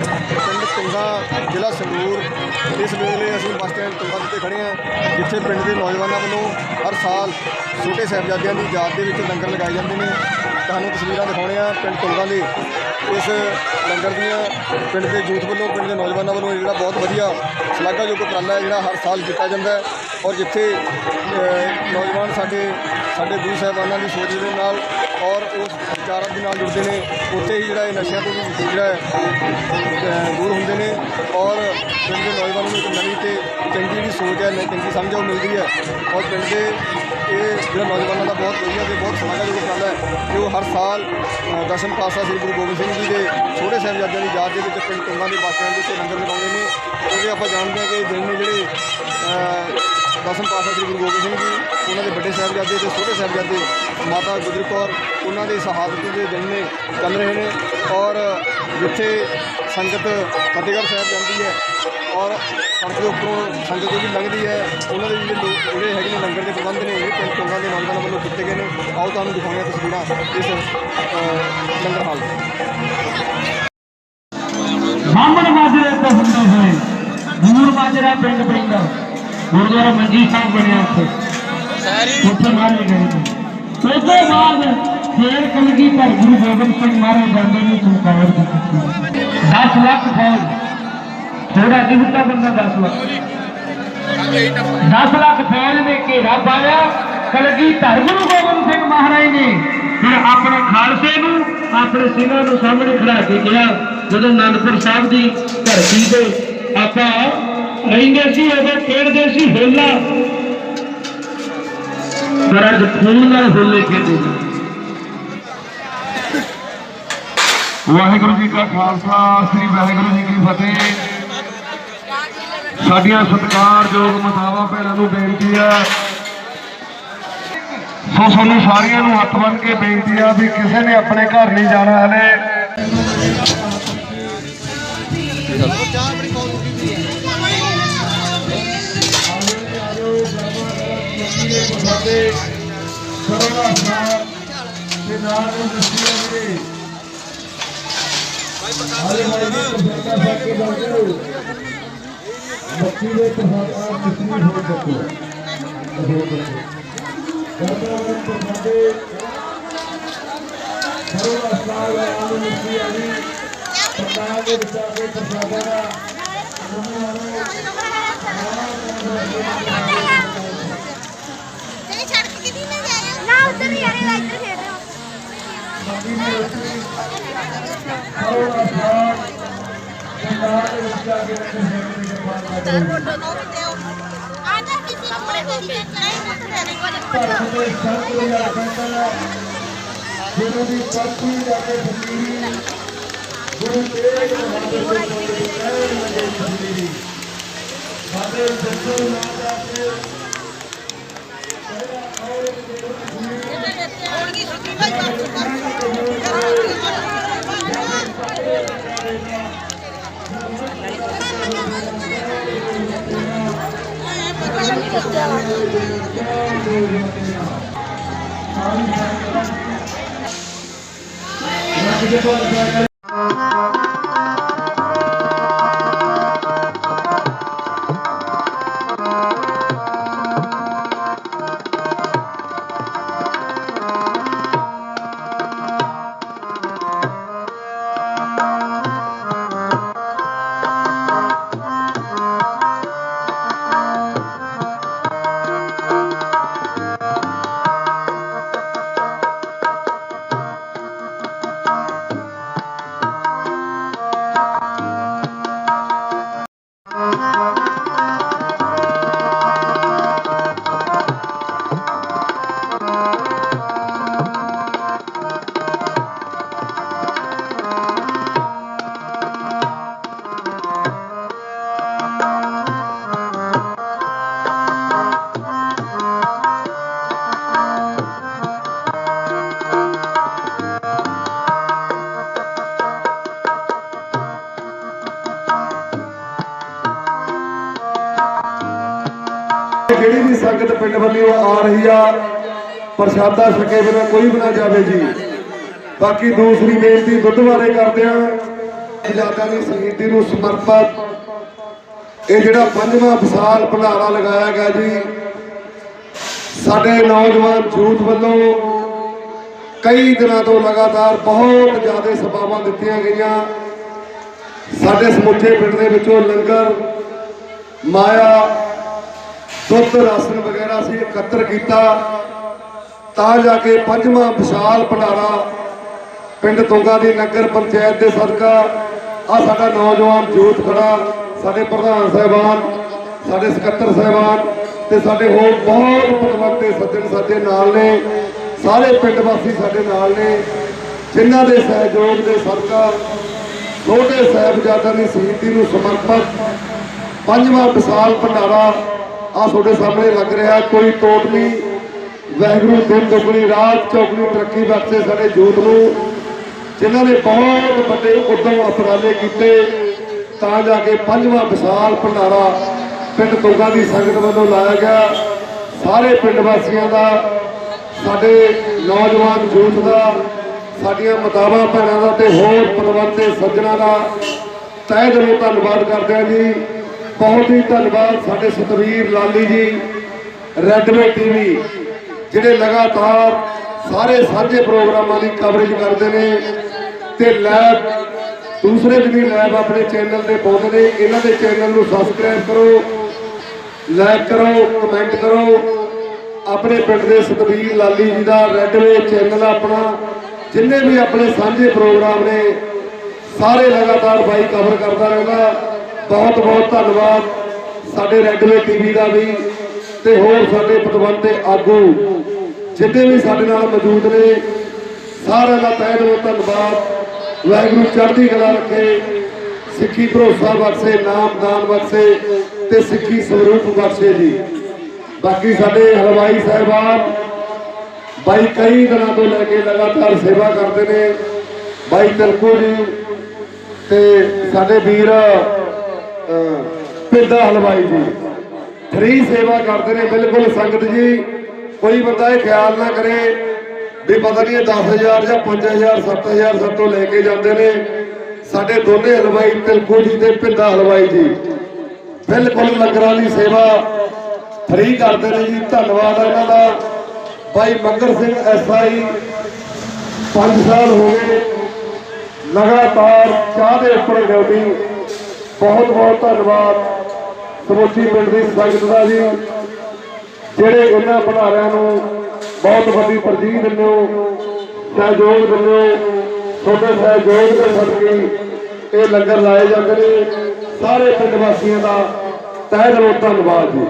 ਪਿੰਡ ਤੁੰਗਾ, ਜ਼ਿਲ੍ਹਾ ਸੰਗਰੂਰ। ਇਸ ਵੇਲੇ ਅਸੀਂ ਬੱਸ ਸਟੈਂਡ ਤੁੰਗਾ ਦੇ ਉੱਤੇ ਖੜੇ ਹਾਂ, ਜਿੱਥੇ ਪਿੰਡ ਦੇ ਨੌਜਵਾਨਾਂ ਵੱਲੋਂ ਹਰ ਸਾਲ ਛੋਟੇ ਸਾਹਿਬਜ਼ਾਦਿਆਂ ਦੀ ਯਾਦ ਦੇ ਵਿੱਚ ਲੰਗਰ ਲਗਾਏ ਜਾਂਦੇ ਨੇ। ਤੁਹਾਨੂੰ ਤਸਵੀਰਾਂ ਦਿਖਾਉਣੇ ਆ ਪਿੰਡ ਤੁੰਗਾ ਦੇ। ਇਸ ਲੰਗਰ ਦੀਆਂ ਪਿੰਡ ਦੇ ਯੂਥ ਵੱਲੋਂ, ਪਿੰਡ ਦੇ ਨੌਜਵਾਨਾਂ ਵੱਲੋਂ ਜਿਹੜਾ ਬਹੁਤ ਵਧੀਆ ਸ਼ਲਾਘਾਯੋਗ ਉਪਰਾਲਾ ਹੈ, ਜਿਹੜਾ ਹਰ ਸਾਲ ਕੀਤਾ ਜਾਂਦਾ ਹੈ। ਔਰ ਜਿੱਥੇ ਨੌਜਵਾਨ ਸਾਡੇ ਸਾਡੇ ਗੁਰੂ ਸਾਹਿਬਾਨਾਂ ਦੀ ਸੋਚ ਦੇ ਨਾਲ ਔਰ ਉਸ ਵਿਚਾਰਾਂ ਦੇ ਨਾਲ ਜੁੜਦੇ ਨੇ। ਉੱਥੇ ਹੀ ਜਿਹੜਾ ਇਹ ਨਸ਼ਿਆਂ ਤੋਂ ਵੀ ਜਿਹੜਾ ਦੂਰ ਹੁੰਦੇ ਨੇ। ਔਰ ਪਿੰਡ ਦੇ ਨੌਜਵਾਨਾਂ ਨੂੰ ਇੱਕ ਨਵੀਂ ਤੇ ਚੰਗੀ ਜਿਹੜੀ ਸੋਚ ਹੈ ਨਵੀਂ ਚੰਗੀ ਸਮਝ ਉਹ ਮਿਲਦੀ ਹੈ। ਔਰ ਪਿੰਡ ਦੇ ਇਹ ਜਿਹੜਾ ਨੌਜਵਾਨਾਂ ਦਾ ਬਹੁਤ ਵਧੀਆ ਤੇ ਬਹੁਤ ਸ਼ਲਾਘਾਯੋਗ ਉਪਰਾਲਾ ਹੈ ਕਿ ਉਹ ਹਰ ਸਾਲ ਅ, ਦਸਮ ਪਾਤਸ਼ਾਹ ਸ੍ਰੀ ਗੁਰੂ ਗੋਬਿੰਦ ਸਿੰਘ ਜੀ ਦੇ ਛੋਟੇ ਸਾਹਿਬਜ਼ਾਦਿਆਂ ਦੀ ਯਾਦ ਦੇ ਵਿੱਚ ਪਿੰਡ ਤੁੰਗਾ ਦੇ ਵਾਸੀਆਂ ਦੇ ਉੱਤੇ ਲੰਗਰ ਲਗਾਉਂਦੇ ਨੇ। ਕਿਉਂਕਿ ਆਪਾਂ ਜਾਣਦੇ ਹਾਂ ਕਿ ਦਿਨ ਨੇ ਜਿਹੜੇ ਦਸਮ ਪਾਤਸ਼ਾਹ ਸ੍ਰੀ ਗੁਰੂ ਗੋਬਿੰਦ ਸਿੰਘ ਜੀ ਉਹਨਾਂ ਦੇ ਵੱਡੇ ਸਾਹਿਬਜ਼ਾਦੇ ਤੇ ਛੋਟੇ ਸਾਹਿਬਜ਼ਾਦੇ ਮਾਤਾ ਗੁਜਰ ਕੌਰ ਉਹਨਾਂ ਦੇ ਸ਼ਹਾਦਤ ਦੇ ਦਿਨ ਨੇ ਚੱਲ ਰਹੇ ਨੇ ਔਰ ਜਿੱਥੇ ਸੰਗਤ ਫਤਿਹਗੜ੍ਹ ਸਾਹਿਬ ਜਾਂਦੀ ਹੈ ਔਰ ਸੜਕ ਦੇ ਉੱਪਰੋਂ ਸੰਗਤ ਜਿਹੜੀ ਲੰਘਦੀ ਹੈ ਉਹਨਾਂ ਦੇ ਜਿਹੜੇ ਲੋਕ ਜਿਹੜੇ ਹੈਗੇ ਨੇ ਲੰਗਰ ਦੇ ਪ੍ਰਬੰਧ ਨੇ ਇਹ ਪਿੰਡ ਚੋਂਗਾ ਦੇ ਨੌਜਵਾਨਾਂ ਵੱਲੋਂ ਕੀਤੇ ਗਏ ਨੇ। ਆਓ ਤੁਹਾਨੂੰ ਦਿਖਾਉਂਦੇ ਹਾਂ ਤਸਵੀਰਾਂ ਇਸ ਅ, ਲੰਗਰ ਹਾਲ ਬਾਹਮਣ ਮਾਜਰੇ ਤੋਂ ਹੁੰਦੇ ਹੋਏ ਦੂਰ ਮਾਜਰਾ ਪਿੰਡ ਪੈਂਦਾ ਗੁਰਦੁਆਰਾ ਮੰਜੀ ਸਾਹਿਬ ਬਣਿਆ ਉੱਥੇ। ਉੱਥੇ ਮਾਰੇ ਗਏ ਨੇ। ਉਸ ਤੋਂ ਬਾਅਦ ਫੇਰ ਕਲਗੀ ਪਰ ਗੁਰੂ ਗੋਬਿੰਦ ਸਿੰਘ ਮਹਾਰਾਜ ਜਾਂਦੇ ਨੇ ਚਮਕੌਰ ਦੀ ਕੀਤੀ। 10 ਲੱਖ ਫੌਜ। ਥੋੜਾ ਹੁੰਦਾ ਬੰਦਾ 10 ਲੱਖ। 10 ਲੱਖ ਫੌਜ ਨੇ ਘੇਰਾ ਪਾਇਆ। ਕਲਗੀ ਧਰ ਗੁਰੂ ਗੋਬਿੰਦ ਸਿੰਘ ਮਹਾਰਾਜ ਨੇ। ਫਿਰ ਆਪਣੇ ਖਾਲਸੇ ਨੂੰ ਆਪਣੇ ਸਿੰਘਾਂ ਨੂੰ ਸਾਹਮਣੇ ਖੜਾ ਕੇ ਕਿਹਾ ਜਦੋਂ ਅਨੰਦਪੁਰ ਸਾਹਿਬ ਦੀ ਧਰਤੀ ਤੇ ਆਪਾਂ ਰਹਿੰਦੇ ਸੀ ਉਦੋਂ ਖੇਡਦੇ ਸੀ ਹੋਲਾ। ਪਰ ਅੱਜ ਖੂਨ ਨਾਲ ਹੋਲੇ ਖੇਡਦੇ ਵਾਹਿਗੁਰੂ ਜੀ ਕਾ ਖਾਲਸਾ, ਸ੍ਰੀ ਵਾਹਿਗੁਰੂ ਜੀ ਕੀ ਫਤਿਹ। ਸਾਡੀਆਂ ਸਤਿਕਾਰਯੋਗ ਮਾਤਾਵਾਂ, ਭੈਣਾਂ ਨੂੰ ਬੇਨਤੀ ਆ ਸੋ ਸਾਨੂੰ ਸਾਰਿਆਂ ਨੂੰ ਹੱਥ ਬੰਨ ਕੇ ਬੇਨਤੀ ਆ ਵੀ ਕਿਸੇ ਨੇ ਆਪਣੇ ਘਰ ਨਹੀਂ ਜਾਣਾ ਹਲੇ। ਤੇ ਨਾਲ ਨੂੰ ਦੱਸਿਆ ਵੀਰੇ ਹਾਲੇ ਹਾਲੇ ਜੀ ਪ੍ਰਸਾਦਾ ਸਾਹਿਬ ਕੇ ਬਾਅਦ ਬੱਚੀ ਦੇ ਪ੍ਰਸਾਦਾ ਕਿਤਨੀ ਹੋ ਸਕੋ ਹੋ ਸਕੋ ਕਰਦਾ ਹਾਂ ਪ੍ਰਸਾਦੇ ਸਰਵ ਅਸਲਾਲ ਆਲੂ ਮੁਸੀ ਅਲੀ ਪ੍ਰਸਾਦ ਦੇ ਵਿੱਚ ਆ ਕੇ ਪ੍ਰਸਾਦਾ ਦਾ ਨਹੀਂ ਛੱਡ ਕੇ ਕਿਤੇ ਨਾ ਜਾਇਓ ਨਾ ਉੱਧਰ ਨਹੀਂ ਯਾਰੇ ਦਾ ਇੱਧਰ ਖੇਡ ਰਹੇ ਸਰਵ ਅਸਲਾਲ ਪ੍ਰਸਾਦ ਦੇ ਵਿੱਚ ਆ ਕੇ ਪ੍ਰਸਾਦਾ ਫੋਟੋ ਨਾ ਦਿਓ ਆ ਜਾ ਕਿਸੇ ਆਪਣੇ ਕੋਲ ਨਹੀਂ ਮੁੱਕ ਧਰਮ ਦੇ ਸੰਤ ਦੇ ਨਾਲ ਪੈਂਦਾ ਗੁਰੂ ਦੀ ਪਰਤੀ ਜਾ ਕੇ ਫਕੀਰੀ ਗੁਰੂ ਤੇਗ ਬਹਾਦਰ ਦੇ ਕੋਲ ਕਹਿਣ ਲੱਗੇ ਫਕੀਰੀ ਸਾਡੇ ਜੱਸੂ ਨਾ ਜਿਹੜੀ ਵੀ ਸੰਗਤ ਪਿੰਡ ਵੱਲੋਂ ਆ ਰਹੀ ਆ, ਪ੍ਰਸ਼ਾਦਾ ਛਕੇ ਬਿਨਾਂ ਕੋਈ ਬਣਾ ਜਾਵੇ ਜੀ। ਬਾਕੀ ਦੂਸਰੀ ਬੇਨਤੀ ਗੁਰਦੁਆਰੇ ਕਰਦੇ ਆ ਸ਼ਹੀਦਾਂ ਦੀ ਸ਼ਹੀਦੀ ਨੂੰ ਸਮਰਪਿਤ। ਇਹ ਜਿਹੜਾ ਪੰਜਵਾਂ ਫਸਾਲ ਭੰਡਾਰਾ ਲਗਾਇਆ ਗਿਆ ਜੀ, ਸਾਡੇ ਨੌਜਵਾਨ ਯੂਥ ਵੱਲੋਂ ਕਈ ਦਿਨਾਂ ਤੋਂ ਲਗਾਤਾਰ ਬਹੁਤ ਜ਼ਿਆਦਾ ਸਭਾਵਾਂ ਦਿੱਤੀਆਂ ਗਈਆਂ। ਸਾਡੇ ਸਮੁੱਚੇ ਪਿੰਡ ਦੇ ਵਿੱਚੋਂ ਲੰਗਰ, ਮਾਇਆ ਦੁੱਧ, ਰਾਸ਼ਨ ਵਗੈਰਾ ਅਸੀਂ ਇਕੱਤਰ ਕੀਤਾ। ਤਾਂ ਜਾ ਕੇ ਪੰਜਵਾਂ ਵਿਸ਼ਾਲ ਭੰਡਾਰਾ ਪਿੰਡ ਤੁੰਗਾ ਦੀ ਨਗਰ ਪੰਚਾਇਤ ਦੇ ਸਦਕਾ। ਆ ਸਾਡਾ ਨੌਜਵਾਨ ਯੂਥ ਖੜਾ, ਸਾਡੇ ਪ੍ਰਧਾਨ ਸਾਹਿਬਾਨ, ਸਾਡੇ ਸਕੱਤਰ ਸਾਹਿਬਾਨ ਤੇ ਸਾਡੇ ਹੋਰ ਬਹੁਤ ਪਤਵੰਤੇ ਸੱਜਣ ਸਾਡੇ ਨਾਲ ਨੇ। ਸਾਰੇ ਪਿੰਡ ਵਾਸੀ ਸਾਡੇ ਨਾਲ ਨੇ। ਜਿਨ੍ਹਾਂ ਦੇ ਸਹਿਯੋਗ ਦੇ ਸਦਕਾ ਛੋਟੇ ਸਾਹਿਬਜ਼ਾਦਿਆਂ ਦੀ ਸ਼ਹੀਦੀ ਨੂੰ ਸਮਰਪਿਤ ਪੰਜਵਾਂ ਵਿਸਾਲ ਭੰਡਾਰਾ ਆ ਤੁਹਾਡੇ ਸਾਹਮਣੇ ਲੱਗ ਰਿਹਾ, ਕੋਈ ਤੋੜ ਨਹੀਂ ਵਾਹਿਗੁਰੂ ਦਿਨ ਦੁਗਣੀ, ਰਾਤ ਚੌਗਣੀ ਤਰੱਕੀ ਬਖਸ਼ੇ ਸਾਡੇ ਯੂਥ ਨੂੰ, ਜਿਨ੍ਹਾਂ ਨੇ ਬਹੁਤ ਵੱਡੇ ਉਦਮ ਅਪਰਾਲੇ ਕੀਤੇ, ਤਾਂ ਜਾ ਕੇ ਪੰਜਵਾਂ ਵਿਸਾਲ ਭੰਡਾਰਾ ਪਿੰਡ ਤੁੰਗਾ ਦੀ ਸੰਗਤ ਵੱਲੋਂ ਲਾਇਆ ਗਿਆ। ਸਾਰੇ ਪਿੰਡ ਵਾਸੀਆਂ ਦਾ, ਸਾਡੇ ਨੌਜਵਾਨ ਯੂਥ ਦਾ, ਸਾਡੀਆਂ ਮਾਤਾਵਾਂ ਭੈਣਾਂ ਦਾ ਤੇ ਹੋਰ ਪਤਵੰਤੇ ਸੱਜਣਾ ਦਾ ਤਹਿ ਦਿਲੋਂ ਧੰਨਵਾਦ ਕਰਦੇ ਹਾਂ ਜੀ। ਬਹੁਤ ਹੀ ਧੰਨਵਾਦ ਸਾਡੇ ਸਤਵੀਰ ਲਾਲੀ ਜੀ, ਰੈਡਵੇ ਟੀਵੀ, ਜਿਹੜੇ ਲਗਾਤਾਰ ਸਾਰੇ ਸਾਂਝੇ ਪ੍ਰੋਗਰਾਮਾਂ ਦੀ ਕਵਰੇਜ ਕਰਦੇ ਨੇ ਤੇ ਲੈਬ ਦੂਸਰੇ ਵੀ ਵੀ ਲੈਬ ਆਪਣੇ ਚੈਨਲ ਤੇ ਪਾਉਂਦੇ ਨੇ। ਇਹਨਾਂ ਦੇ ਚੈਨਲ ਨੂੰ ਸਬਸਕ੍ਰਾਈਬ ਕਰੋ ਲਾਈਕ ਕਰੋ ਕਮੈਂਟ ਕਰੋ। ਆਪਣੇ ਪਿੰਡ ਦੇ ਸਤਵੀਰ ਲਾਲੀ ਜੀ ਦਾ ਰੈਡਵੇ ਚੈਨਲ ਆਪਣਾ, ਜਿੰਨੇ ਵੀ ਆਪਣੇ ਸਾਂਝੇ ਪ੍ਰੋਗਰਾਮ ਨੇ, ਸਾਰੇ ਲਗਾਤਾਰ ਬਾਈ ਕਵਰ ਕਰਦਾ ਰਹਿੰਦਾ। ਬਹੁਤ ਬਹੁਤ ਧੰਨਵਾਦ ਸਾਡੇ ਰੈਡਵੇ ਟੀਵੀ ਦਾ ਵੀ ਤੇ ਹੋਰ ਸਾਡੇ ਪਤਵੰਤੇ ਆਗੂ, ਜਿੰਨੇ ਵੀ ਸਾਡੇ ਨਾਲ ਮੌਜੂਦ ਨੇ, ਸਾਰਿਆਂ ਦਾ ਤਹਿ ਦਿਲੋਂ ਧੰਨਵਾਦ। ਵਾਹਿਗੁਰੂ ਚੜ੍ਹਦੀ ਕਲਾ ਰੱਖੇ, ਸਿੱਖੀ ਭਰੋਸਾ ਬਖਸ਼ੇ, ਨਾਮ ਦਾਨ ਬਖਸ਼ੇ ਤੇ ਸਿੱਖੀ ਸਰੂਪ ਬਖਸ਼ੇ ਜੀ। ਬਾਕੀ ਸਾਡੇ ਹਲਵਾਈ ਸਾਹਿਬਾਨ, ਬਾਈ ਕਈ ਦਿਨਾਂ ਤੋਂ ਲੈ ਕੇ ਲਗਾਤਾਰ ਸੇਵਾ ਕਰਦੇ ਨੇ। ਬਾਈ ਤਿਲਕੂ ਜੀ ਤੇ ਸਾਡੇ ਵੀਰ ਅਹ, ਹਲਵਾਈ ਜੀ। ਫ੍ਰੀ ਸੇਵਾ ਕਰਦੇ ਨੇ ਬਿਲਕੁਲ ਸੰਗਤ ਜੀ। ਕੋਈ ਬੰਦਾ ਇਹ ਖਿਆਲ ਨਾ ਕਰੇ ਵੀ ਪਤਾ ਨਹੀਂ ਇਹ 10000 ਜਾਂ 5000 7000 ਸਭ ਤੋਂ ਲੈ ਕੇ ਜਾਂਦੇ ਨੇ। ਸਾਡੇ ਦੋਨੇ ਹਲਵਾਈ ਤਿਲਕੂ ਜੀ ਤੇ ਪਿੰਡਾ ਹਲਵਾਈ ਜੀ। ਬਿਲਕੁਲ ਲੰਗਰਾਂ ਦੀ ਸੇਵਾ ਫ੍ਰੀ ਕਰਦੇ ਨੇ ਜੀ। ਧੰਨਵਾਦ ਇਹਨਾਂ ਦਾ। ਭਾਈ ਮੰਗਰ ਸਿੰਘ ਐਸਆਈ 5 ਸਾਲ ਹੋ ਗਏ ਲਗਾਤਾਰ ਚਾਹ ਦੇ ਉੱਪਰ ਡਿਊਟੀ ਬਹੁਤ ਬਹੁਤ ਧੰਨਵਾਦ। ਸਮੁੱਚੀ ਪਿੰਡ ਦੀ ਸੰਗਤ ਦਾ ਜੀ, ਜਿਹੜੇ ਇਹਨਾਂ ਭੰਡਾਰਿਆਂ ਨੂੰ ਬਹੁਤ ਵੱਡੀ ਤਰਜੀਹ ਦਿੰਦੇ ਹੋ, ਸਹਿਯੋਗ ਦਿੰਦੇ ਹੋ, ਤੁਹਾਡੇ ਸਹਿਯੋਗ ਦੇ ਸਦਕੇ ਇਹ ਲੰਗਰ ਲਾਏ ਜਾਂਦੇ ਨੇ। ਸਾਰੇ ਪਿੰਡ ਵਾਸੀਆਂ ਦਾ ਤਹਿ ਦਿਲੋਂ ਧੰਨਵਾਦ ਜੀ।